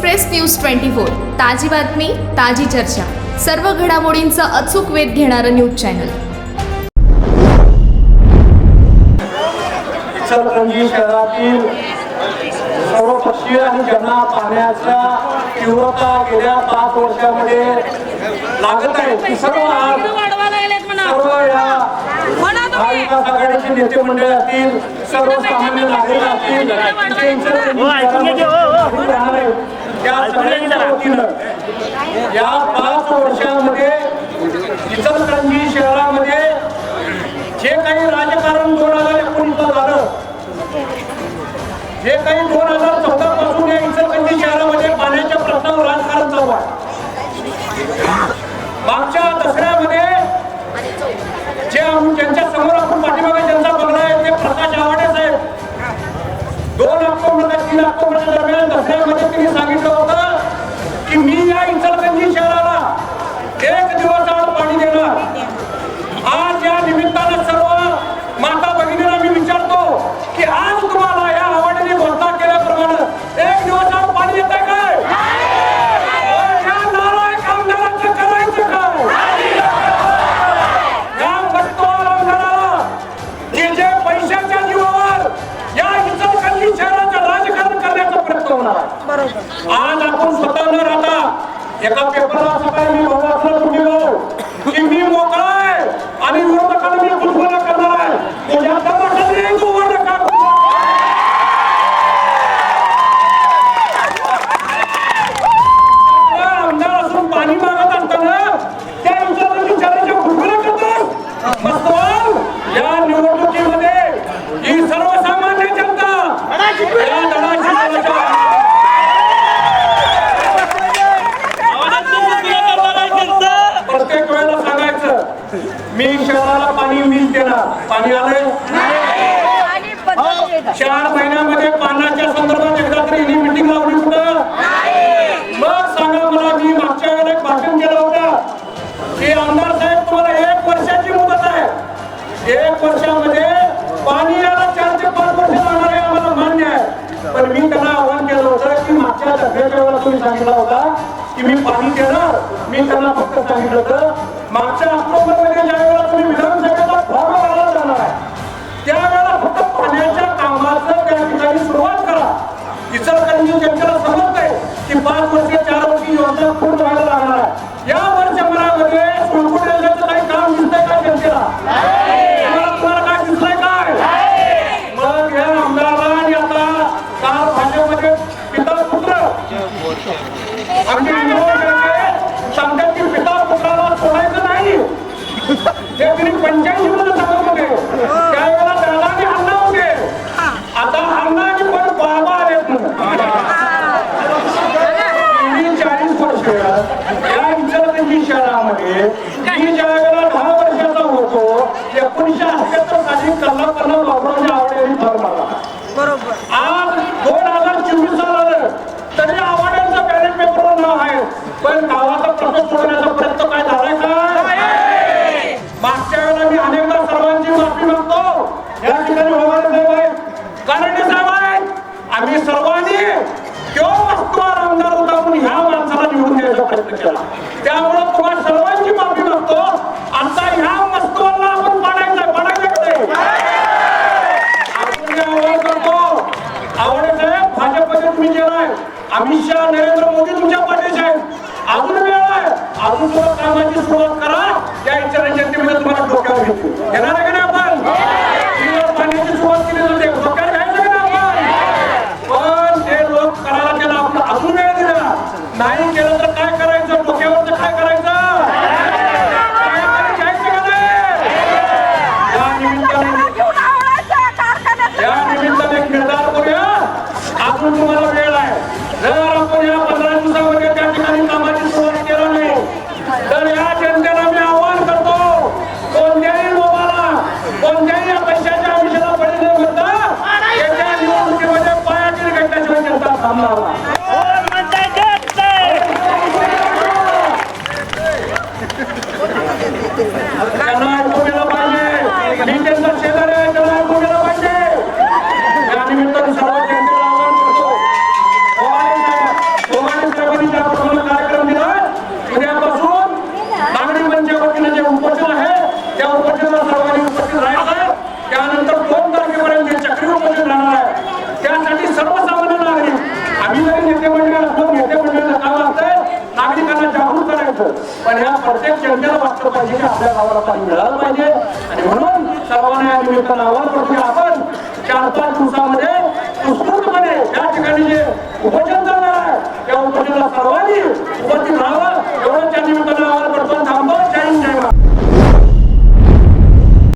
Express news twenty four ताजी बातमी ताजी चर्चा. सर्व घडामोडींचा अचूक वेध घेणारं न्यूज चॅनल. शहरातील सर्वपक्षीय आणि ज्यांना पाण्याच्या तीव्रता गेल्या पाच वर्षामध्ये लागत आहे. ती सर्व आज या महाविकास आघाडीचे नेते मंडळी असतील सर्वसामान्य नागरिक असतील जे इचलकरंजी शहरामध्ये राहणार आहेत, त्या सगळ्यांच्या वतीनं या पाच वर्षामध्ये इचलकरंजी शहरामध्ये जे काही राजकारण दोन हजार एकोणीसला झालं जे काही दोन हजार चौदा पासून या इचलकरंजी म्हणजे शहरामध्ये पाण्याच्या प्रश्नावर राजकारण चालू आहे मागच्या दसऱ्यामध्ये जे ज्यांच्या समोर आपण पाठीमागे ज्यांचा बंगला आहे ते प्रकाश आवाडे साहेब. दोन ऑक्टोबरला तीन ऑक्टोबरच्या दरम्यान दसऱ्यामध्ये त्यांनी सांगितलं होतं की मी मी शहराला पाणी वीज देणार. पाणी आलंय? चार महिन्यामध्ये पाण्याच्या संदर्भात एकदा तरी ही मिटिंग लावली कुठं? मग सांगा मला मी मागच्या वेळेला एक भाषण केलं होतं. की आमदार साहेब तुम्हाला एक वर्षाची मुदत आहे. एक वर्षामध्ये पाणी यायला चार ते पाच वर्ष लागणार आहे आम्हाला मान्य आहे. पण मी त्यांना आव्हान केलं होतं की मागच्या दसऱ्याच्या वेळेला तुम्ही सांगितलं होता की मी पाणी देणार. मी त्यांना फक्त सांगितलं होतं मागच्या आमचे विरोध नेते सांगतात पिता पुत्राला सोडायचं नाही. ते त्यांनी पंच्याऐंशी मध्ये सांगत होते. त्यावेळेला दादा आणि अण्णा होते. आता अण्णा आणि पण बाबा आले मी चाळीस वर्ष या इचलकरंजी शहरामध्ये मी ज्या वेळेला दहा वर्षाचा होतो एकोणीसशे अठ्याहत्तर साली कल्ला कल्ला बाबरावच्या आवडे यांनी फार मारला आज दोन हजार चोवीस साल आलं तरी आव्हाडांचं बॅलेट पेपरवर आहे. पण गावाचा प्रश्न सोडण्याचा प्रयत्न काय झालाय का? मागच्या वेळेला मी अनेकदा सर्वांची माफी मागतो या ठिकाणी होणारे साहेब आहेत. कारण साहेब आहेत. आम्ही सर्वांनी किंवा वस्तू आमदार होता? म्हणून ह्या माणसाला निवडून द्यायचा प्रयत्न केला. त्यामुळे तुम्हाला सर्वांची माफी मागतो आता ह्या वस्तूला आपण पाडायचं पाडायचं कडे आपण जे आवाहन करतो आवडे साहेब भाजपमध्ये तुम्ही गेलाय अमित शहा नरेंद्र मोदी तुमच्या पाठीशी आहेत. अजून वेळ आहे. अजून सुद्धा कामाची सुरुवात करा. त्या इच्छा जनतेमध्ये तुम्हाला डोक्यावर घेतो घेणार आहे का नाही आपण तुम्हाला पाण्याची सुरुवात केली जाते डोक्यावर घ्यायचं का नाही आपण पण ते लोक करायला त्याला आपलं अजून वेळ दिला नाही केलं तर काय करायचं डोक्यावरचं काय करायचं काय करायचं का नाही या निमित्ताने या निमित्ताने एक निर्धार करूया आपण तुम्हाला वेळ आहे जर आपण या पंधरा दिवसामध्ये त्या ठिकाणी कामाची सुरुवात केली नाही तर या जनतेला मी आवाहन करतो कोणत्याही लोकाला नसतं पण ह्या प्रत्येक जनतेला वाटलं पाहिजे की आपल्या गावाला पाणी मिळालं पाहिजे. आणि म्हणून सर्वांना या निमित्तानं आव्हान करतो आपण चार पाच दिवसामध्ये उत्स्फूर्तपणे या ठिकाणी जे उपोषण करणार आहे त्या उपोषणाला सर्वांनी उपस्थित राहावं.